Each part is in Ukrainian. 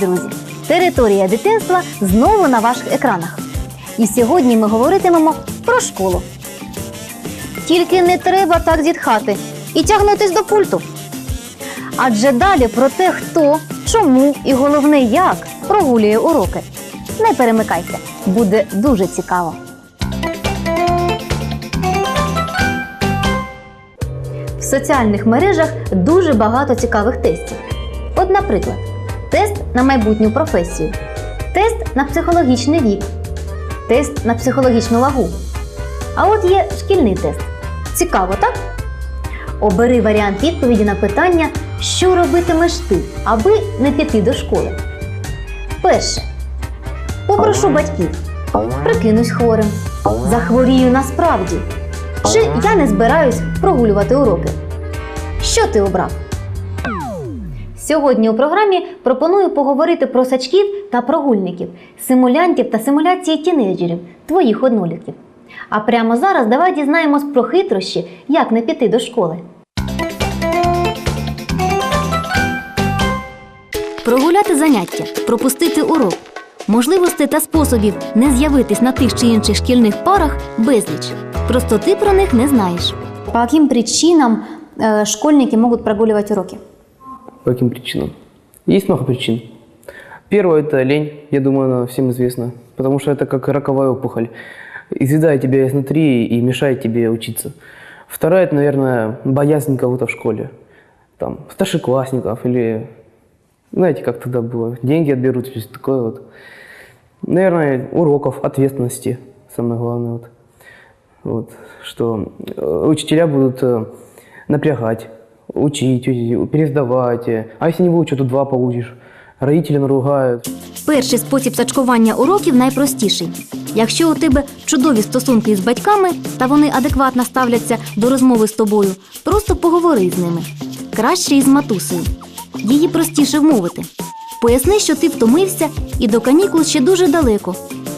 Друзі! Територія дитинства знову на ваших екранах. І сьогодні ми говоритимемо про школу. Тільки не треба так зітхати і тягнутись до пульту. Адже далі про те, хто, чому і головне як прогулює уроки. Не перемикайте, буде дуже цікаво. В соціальних мережах дуже багато цікавих тестів. От, наприклад, тест на майбутню професію, тест на психологічний вік, тест на психологічну вагу. А от є шкільний тест. Цікаво, так? Обери варіант відповіді на питання, що робитимеш ти, аби не піти до школи. Перше. Попрошу батьків. Прикинусь хворим. Захворію насправді. Чи я не збираюсь прогулювати уроки? Що ти обрав? Сьогодні у програмі пропоную поговорити про сачків та прогульників, симулянтів та симуляції тінейджерів, твоїх однолітків. А прямо зараз давай дізнаємось про хитрощі, як не піти до школи. Прогуляти заняття, пропустити урок. Можливостей та способів не з'явитись на тих чи інших шкільних парах безліч. Просто ти про них не знаєш. По яким причинам е, школьники можуть прогулювати уроки? По каким причинам? Есть много причин. Первое – это лень, я думаю, она всем известна, потому что это как роковая опухоль. Изъедает тебя изнутри и мешает тебе учиться. Вторая – это, наверное, боязнь кого-то в школе. Там, старшеклассников или, знаете, как тогда было, деньги отберут, все такое вот. Наверное, уроков, ответственности, самое главное. Вот. Вот, что э, учителя будут э, напрягать, учить, э, пересдавать. э. А если не выучишь, то два получишь. Родители наругают. Перший спосіб сачкування уроків найпростіший. Якщо у тебе чудові стосунки із батьками та вони адекватно ставляться до розмови з тобою, просто поговори з ними. Краще із матусею. Її простіше вмовити. Поясни, що ти втомився і до канікул ще дуже далеко,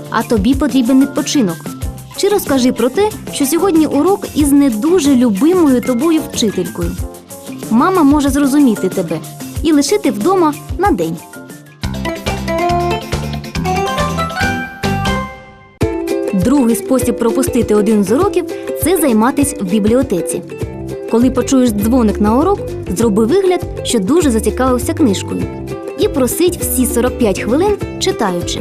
а тобі потрібен відпочинок. Чи розкажи про те, що сьогодні урок із не дуже любимою тобою вчителькою. Мама може зрозуміти тебе і лишити вдома на день. Другий спосіб пропустити один з уроків це займатись в бібліотеці. Коли почуєш дзвоник на урок, зроби вигляд, що дуже зацікавився книжкою, і просить всі 45 хвилин, читаючи.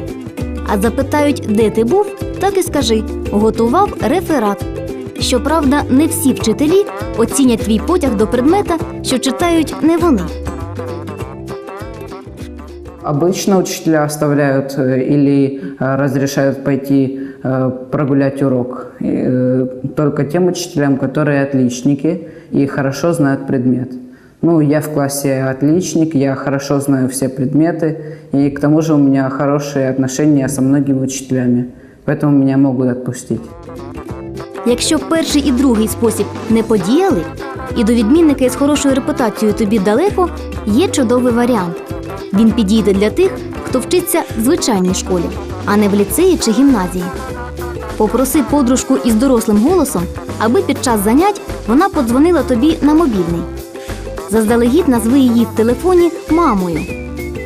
А запитають, де ти був, так і скажи готував реферат. Щоправда, не всі вчителі оцінять твій потяг до предмета, що читають не вони. Обычно учителя оставляют э, или э, разрешают пойти э, прогулять урок э, только тем учителям, которые отличники и хорошо знают предмет. Ну, я в классе отличник, я хорошо знаю все предметы, и к тому же у меня хорошие отношения со многими учителями, поэтому меня могут отпустить. Якщо перший і другий спосіб не подіяли, і до відмінника із хорошою репутацією тобі далеко, є чудовий варіант. Він підійде для тих, хто вчиться в звичайній школі, а не в ліцеї чи гімназії. Попроси подружку із дорослим голосом, аби під час занять вона подзвонила тобі на мобільний. Заздалегідь назви її в телефоні мамою.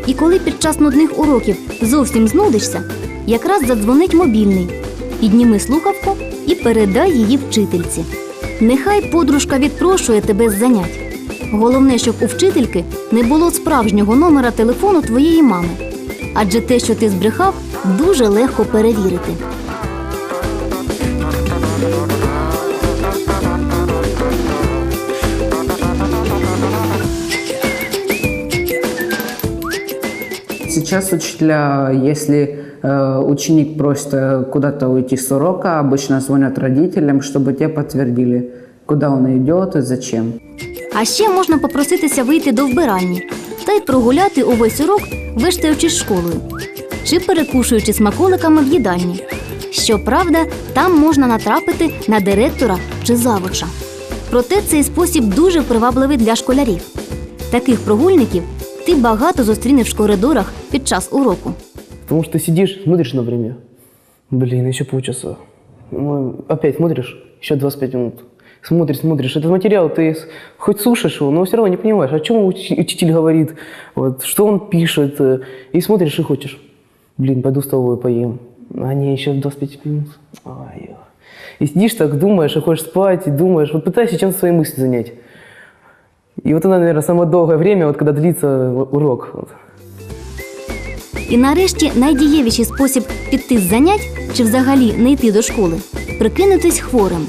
І коли під час нудних уроків зовсім знудишся, якраз задзвонить мобільний. Підніми слухавку і передай її вчительці. Нехай подружка відпрошує тебе з занять. Головне, щоб у вчительки не було справжнього номера телефону твоєї мами. Адже те, що ти збрехав, дуже легко перевірити. Сейчас учителя, если ученик просит э, куда-то уйти с урока, обычно звонят родителям, чтобы те подтвердили, куда он идет и зачем. А ще можна попроситися вийти до вбиральні та й прогуляти увесь урок, виштаючись школою чи перекушуючи смаколиками в їдальні. Щоправда, там можна натрапити на директора чи завуча. Проте цей спосіб дуже привабливий для школярів. Таких прогульників ти багато зустрінеш в коридорах під час уроку. Потому что ты сидишь, смотришь на время. Блин, еще полчаса. Ну, опять смотришь, еще 25 минут. смотришь, смотришь. Этот материал ты хоть слушаешь его, но все равно не понимаешь, о чем уч- учитель говорит, вот, что он пишет. э, И смотришь и хочешь. Блин, пойду в столовую поем. А не, еще 25 минут. Ай, и сидишь так, думаешь, и хочешь спать, и думаешь, вот пытаешься чем-то свои мысли занять. И вот это, наверное, самое долгое время, вот когда длится урок. Вот. І нарешті найдієвіший спосіб піти з занять чи взагалі не йти до школи прикинутись хворим.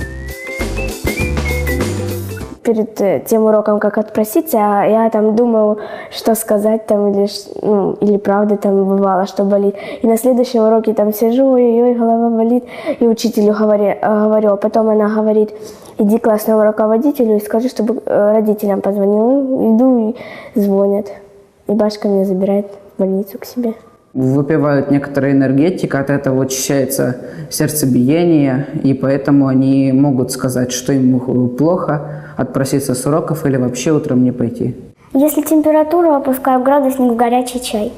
перед э, тем уроком, как отпроситься, а я там думаю, что сказать там, или, ш- ну, или правда там бывало, что болит. И на следующем уроке там сижу, ой-ой, голова болит, и учителю говори, э, говорю, а потом она говорит, иди к классному руководителю и скажи, чтобы э, родителям позвонил. Иду и звонят. И башка меня забирает в больницу к себе. Выпивают некоторые энергетик, от этого очищается сердцебиение, и поэтому они могут сказать, что им плохо, отпроситься с уроков или вообще утром не пойти. Если температура, опускаю градусник в горячий чай.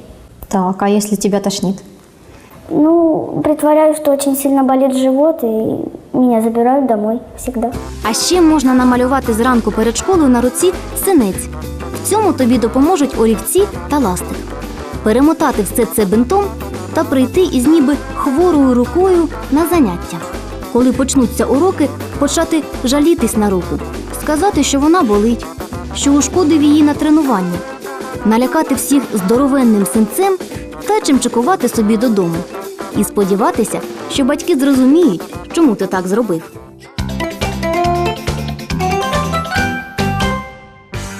Так, а если тебя тошнит? Ну, притворяюсь, что очень сильно болит живот, и меня забирают домой всегда. А ще можна намалювати зранку перед школою на руці синець. В цьому тобі допоможуть олівці та ластик. Перемотати все це бинтом та прийти із ніби хворою рукою на заняття. Коли почнуться уроки, почати жалітись на руку, сказати, що вона болить, що ушкодив її на тренуванні, налякати всіх здоровенним синцем та чимчикувати собі додому. І сподіватися, що батьки зрозуміють, чому ти так зробив.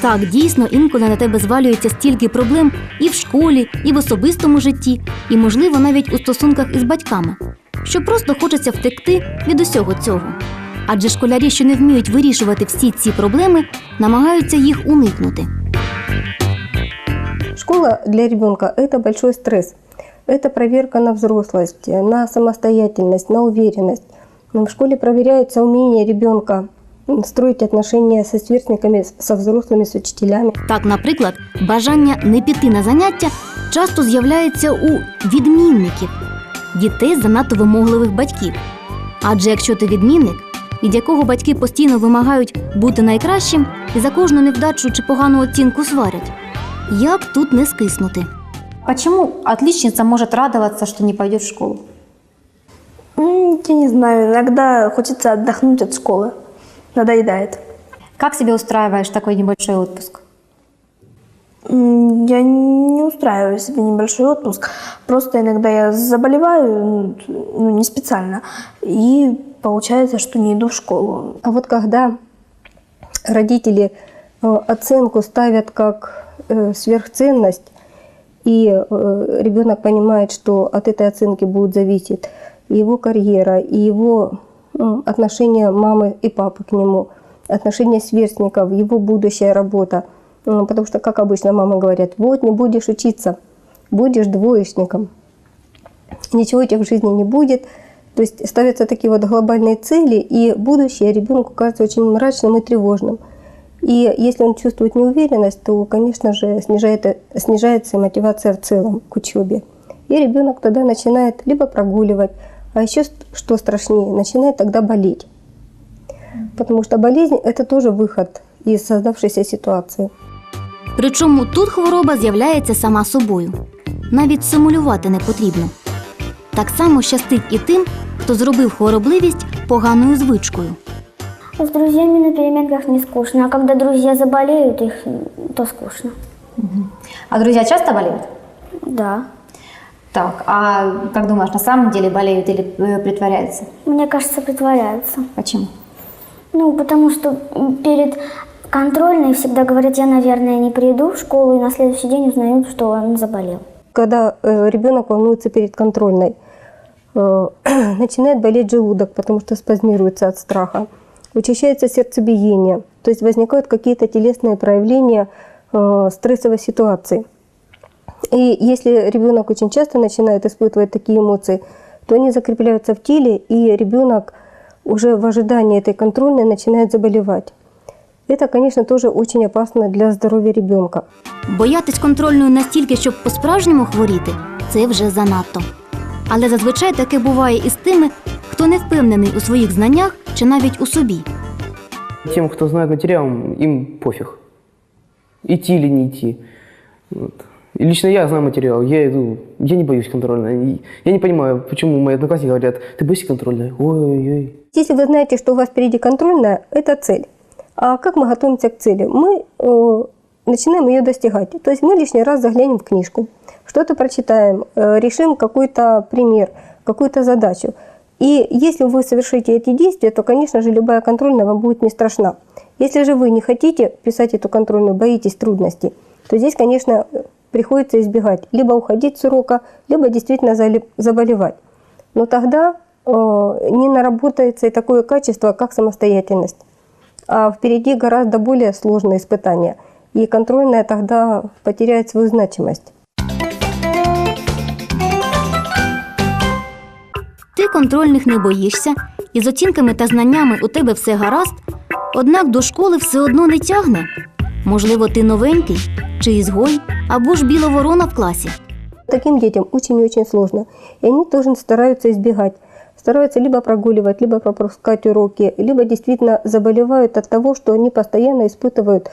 Так, дійсно, інколи на тебе звалюється стільки проблем і в школі, і в особистому житті, і, можливо, навіть у стосунках із батьками, що просто хочеться втекти від усього цього. Адже школярі, що не вміють вирішувати всі ці проблеми, намагаються їх уникнути. Школа для ребенка – это большой стресс. Это проверка на взрослость, на самостоятельность, на уверенность. В школе проверяется умение ребенка строить отношения со сверстниками, со взрослыми, с учителями. Так, наприклад, бажання не піти на заняття часто з'являється у відмінників дітей занадто вимогливих батьків. Адже якщо ти відмінник, від якого батьки постійно вимагають бути найкращим і за кожну невдачу чи погану оцінку сварять, як тут не скиснути? Почему отличница может радоваться, что не пойдет в школу? Я не знаю, иногда хочется отдохнуть от школы. Надоедает. Как себе устраиваешь такой небольшой отпуск? Я не устраиваю себе небольшой отпуск. Просто иногда я заболеваю, ну, не специально, и получается, что не иду в школу. А вот когда родители э, оценку ставят как э, сверхценность, и э, ребенок понимает, что от этой оценки будет зависеть и его карьера, и его отношение мамы и папы к нему, отношение сверстников, его будущая работа. Потому что, как обычно мамы говорят, вот не будешь учиться, будешь двоечником. Ничего у тебя в жизни не будет. То есть ставятся такие вот глобальные цели, и будущее ребенку кажется очень мрачным и тревожным. И если он чувствует неуверенность, то, конечно же, снижает, снижается и мотивация в целом к учебе. И ребенок тогда начинает либо прогуливать, а еще, что страшнее, начинает тогда болеть. Потому что болезнь – это тоже выход из создавшейся ситуации. Причому тут хвороба з'являється сама собою. Навіть симулювати не потрібно. Так само щастить і тим, хто зробив хворобливість поганою звичкою. С друзьями на переменках не скучно, а когда друзья заболеют, их то скучно. А друзья часто болеют? Да. Так, а как думаешь, на самом деле болеют или э, притворяются? Мне кажется, притворяются. Почему? Ну, потому что перед контрольной всегда говорят, я, наверное, не приду в школу, и на следующий день узнают, что он заболел. Когда э, ребенок волнуется перед контрольной, э, начинает болеть желудок, потому что спазмируется от страха, учащается сердцебиение, то есть возникают какие-то телесные проявления э, стрессовой ситуации. И если ребенок очень часто начинает испытывать такие эмоции, то они закрепляются в теле, и ребенок уже в ожидании этой контрольной начинает заболевать. Это, конечно, тоже очень опасно для здоровья ребенка. Боятись контрольної настільки, щоб по-справжньому хворіти це вже занадто. Але зазвичай таке буває і з тими, хто не впевнений у своїх знаннях чи навіть у собі. Тем, кто знает материал, им пофиг. Идти или не идти. Вот. Лично я знаю материал, я иду, я не боюсь контрольной. Я не понимаю, почему мои одноклассники говорят, ты боишься контрольной? Ой-ой-ой. Если вы знаете, что у вас впереди контрольная, это цель. А как мы готовимся к цели? Мы э, начинаем ее достигать. То есть мы лишний раз заглянем в книжку, что-то прочитаем, э, решим какой-то пример, какую-то задачу. И если вы совершите эти действия, то, конечно же, любая контрольная вам будет не страшна. Если же вы не хотите писать эту контрольную, боитесь трудностей, то здесь, конечно, приходится избегать. Либо уходить с урока, либо действительно зали- заболевать. Но тогда э, не наработается и такое качество, как самостоятельность. А впереди гораздо более сложные испытания. И контрольная тогда потеряет свою значимость. Ти контрольних не боїшся, і з оцінками та знаннями у тебе все гаразд, однак до школи все одно не тягне. Можливо, ти новенький, чи ізгой, Або ж біла ворона в класі. Таким детям очень и очень сложно. И они тоже стараются избегать. Стараются либо прогуливать, либо пропускать уроки, либо действительно заболевают от того, что они постоянно испытывают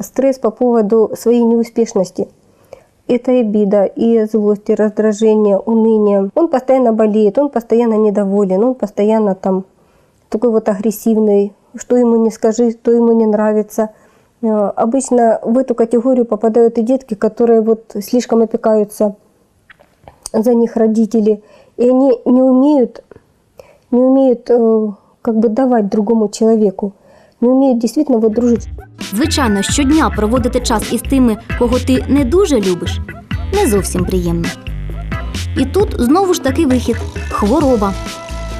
стресс по поводу своей неуспешности. Это и обида, и злость, и раздражение, уныние. Он постоянно болеет, он постоянно недоволен, он постоянно там такой вот агрессивный, что ему не скажи, что ему не нравится. Э, Обычно в эту категорию попадают и детки, которые вот слишком опекаются за них родители, и они не умеют, не умеют э, как бы давать другому человеку, не умеют действительно вот дружить. Звичайно, щодня проводити час із тими, кого ти не дуже любиш, не зовсім приємно. І тут знову ж таки вихід хвороба.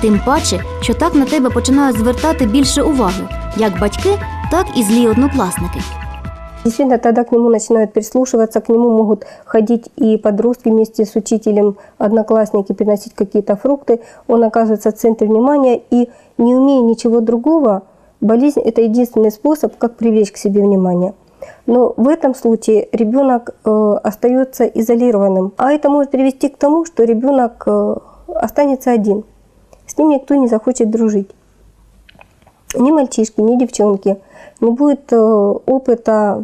Тим паче, що так на тебе починають звертати більше уваги, як батьки, так і злі однокласники. Действительно, тогда к нему начинают прислушиваться, к нему могут ходить и подростки вместе с учителем, одноклассники, приносить какие-то фрукты. Он оказывается в центре внимания и, не умея ничего другого, болезнь – это единственный способ, как привлечь к себе внимание. Но в этом случае ребенок э, остается изолированным. А это может привести к тому, что ребенок э, останется один. С ним никто не захочет дружить. Ни мальчишки, ни девчонки. Не будет э, опыта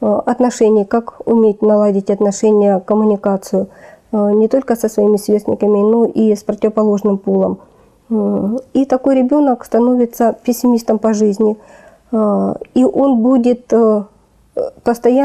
э, отношений, как уметь наладить отношения, коммуникацию э, не только со своими сверстниками, но и с противоположным полом. И такой ребенок становится пессимистом по жизни, и он будет постоянно